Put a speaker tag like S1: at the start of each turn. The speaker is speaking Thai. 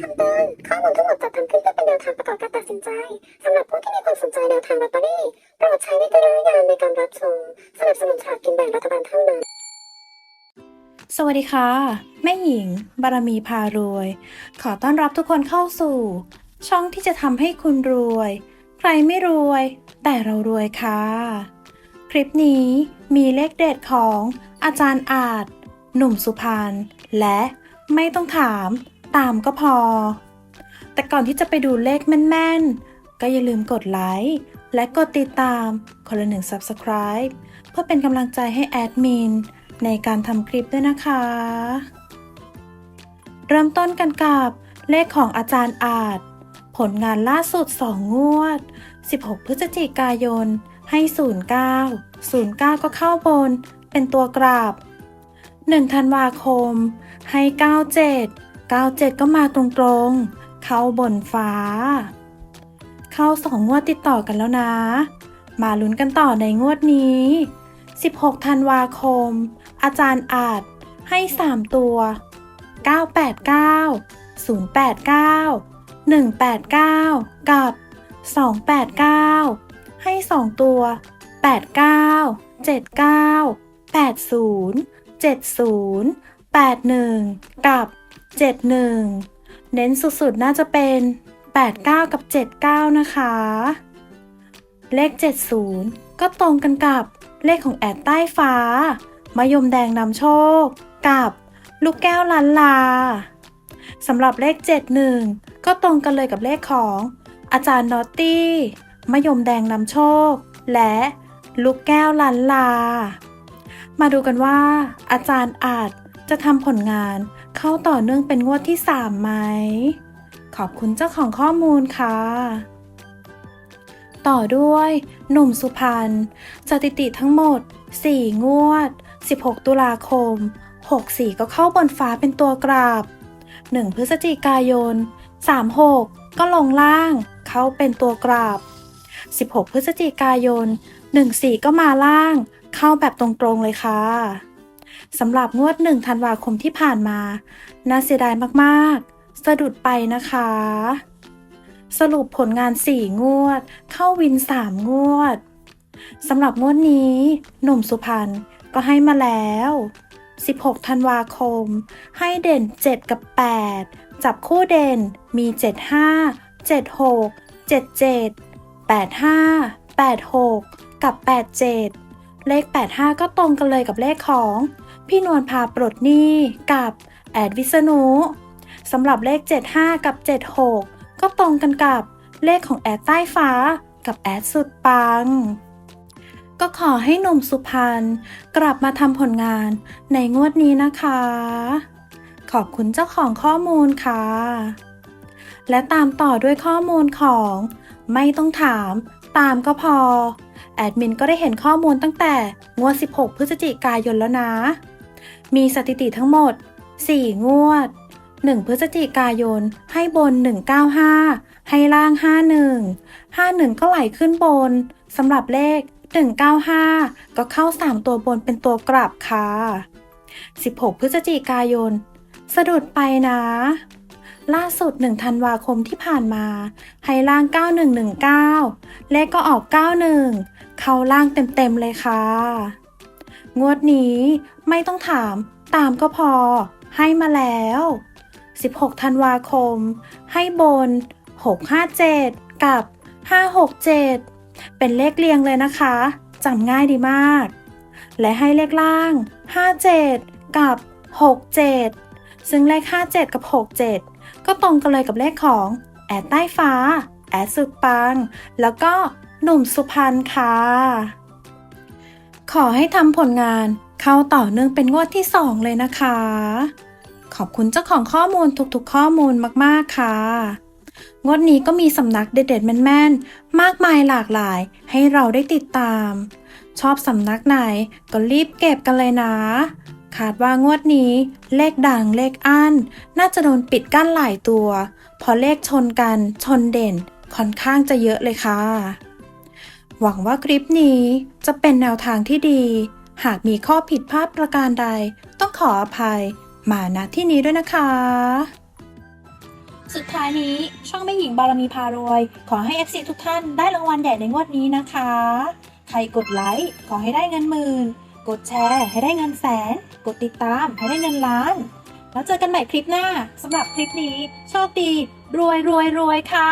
S1: คำเตือนข้อมูลทั้งหมดจัดทำขึ้นเพื่อเป็นแนวทางประกอบการตัดสินใจสำหรับผู้ที่มีความสนใจแนวทางลอตเตอรี่โปรดใช้วิจารณญาณในการรับชมสนับสนุนฉากกินแบ่งรัฐบาลเท่านั้น
S2: สวัสดีค่ะ แม่หญิง บารมีพารวย ขอต้อนรับทุกคนเข้าสู่ ช่องที่จะทำให้คุณรวย ใครไม่รวย แต่เรารวยค่ะ คลิปนี้มีเลขเด็ดของอาจารย์อาจ หนุ่มสุพรรณและไม่ต้องถาม ตามก็พอ แต่ก่อนที่จะไปดูเลขแม่นๆ ก็อย่าลืมกดไลค์และกดติดตามคนละหนึ่ง Subscribe เพื่อเป็นกำลังใจให้แอดมินในการทำคลิปด้วยนะคะ เริ่มต้นกันกับเลขของอาจารย์อาจ ผลงานล่าสุด 2 งวด 16 พฤศจิกายน ให้ 09 09 ก็เข้าบน เป็นตัวกราบ 1 ธันวาคม ให้ 97 97 ก็มาตรงๆ เข้าบนฟ้า เข้า2งวดติดต่อกันแล้วนะ มาลุ้นกันต่อในงวดนี้ 16 ธันวาคม อาจารย์อาจให้ 3 ตัว 989 089 189 กับ 289 ให้ 2 ตัว 89 79 80 70 81 กับ 71 เน้นสุดๆ น่าจะเป็น 89 กับ 79 นะคะ เลข 70 ก็ตรงกันกับเลขของแอดใต้ฟ้ามะยมแดงนำโชค กับลูกแก้วลันลาสำหรับเลข 71 ก็ตรงกันเลยกับเลขของอาจารย์นอตตี้มะยมแดงนำโชค และลูกแก้วลันลา มาดูกันว่า อาจารย์อาจจะทำผลงาน เข้าต่อเนื่องเป็นงวดที่ 3 ไหม ขอบคุณเจ้าของข้อมูลค่ะ ต่อด้วย หนุ่มสุพรรณสถิติทั้งหมด 4 งวด 16 ตุลาคม 64 ก็เข้าบนฟ้าเป็นตัวกราบ 1 พฤศจิกายน 36 ก็ลงล่าง เข้าเป็นตัวกราบ 16 พฤศจิกายน 14 ก็มาล่าง เข้าแบบตรงๆเลยค่ะ สำหรับงวด1ธันวาคมที่ผ่านมา น่าเสียดายมากๆ สะดุดไปนะคะ สรุปผลงาน 4 งวด เข้าวิน 3 งวดสำหรับงวดนี้หนุ่มสุพรรณก็ให้มาแล้ว 16 ธันวาคม ให้เด่น 7 กับ 8 จับคู่เด่นมี 75 76 77 85 86 กับ 87 เลข 85 ก็ตรงกันเลยกับเลขของ พี่นวลพาปลดหนี้กับแอดวิษณุสำหรับเลข 75 กับ 76 ก็ตรงกันกับเลขของแอดใต้ฟ้ากับแอดสุดปัง ก็ขอให้หนุ่มสุพรรณกลับมาทำผลงานในงวดนี้นะคะ ขอบคุณเจ้าของข้อมูลค่ะ และตามต่อด้วยข้อมูลของ ไม่ต้องถาม ตามก็พอ แอดมินก็ได้เห็นข้อมูลตั้งแต่งวด 16 พฤศจิกายนแล้วนะ มีสถิติทั้งหมด 4 งวด 1 พฤศจิกายน ให้บน 195 ให้ล่าง 51 51 ก็ไหลขึ้นบนสำหรับเลข 195 ก็เข้า 3 ตัวบนเป็นตัวกลับค่ะ 16 พฤศจิกายน สะดุดไปนะ ล่าสุด 1 ธันวาคมที่ผ่านมาให้ล่าง 9119 เลขก็ออก 91 เข้าล่างเต็มๆเลยค่ะ งวดนี้ไม่ต้องถาม ตามก็พอ ให้มาแล้ว 16 ธันวาคม ให้บน 657 กับ 567 เป็นเลขเรียงเลยนะคะจำง่ายดีมาก และให้เลขล่าง 57 กับ 67ซึ่งเลข 57 กับ 67 ก็ตรงกันเลยกับเลขของ แอดใต้ฟ้า แอดสุดปัง แล้วก็หนุ่มสุพรรณค่ะ ขอให้ทำผลงานเข้าต่อเนื่องเป็นงวดที่ 2 เลยนะคะ ขอบคุณเจ้าของข้อมูลทุกๆ ข้อมูลมากๆค่ะ งวดนี้ก็มีสำนักเด็ดๆ แม่นๆ มากมายหลากหลายให้เราได้ติดตาม ชอบสำนักไหนก็รีบเก็บกันเลยนะ คาดว่างวดนี้ เลขดังเลขอั้น น่าจะโดนปิดกั้นหลายตัวเพราะเลขชนกันชนเด่น ค่อนข้างจะเยอะเลยค่ะ หวังว่าคลิปนี้จะเป็นแนวทางที่ดี หากมีข้อผิดพลาดประการใด ต้องขออภัย มาณที่นี้ด้วยนะคะ สุดท้ายนี้ช่องแม่หญิงบารมีพารวย ขอให้ FC ทุกท่านได้รางวัลใหญ่ในงวดนี้นะคะ ใครกดไลค์ขอให้ได้เงินหมื่น กดแชร์ให้ได้เงินแสน กดติดตามให้ได้เงินล้าน แล้วเจอกันใหม่คลิปหน้าสำหรับคลิปนี้ โชคดี รวยรวยรวยค่ะ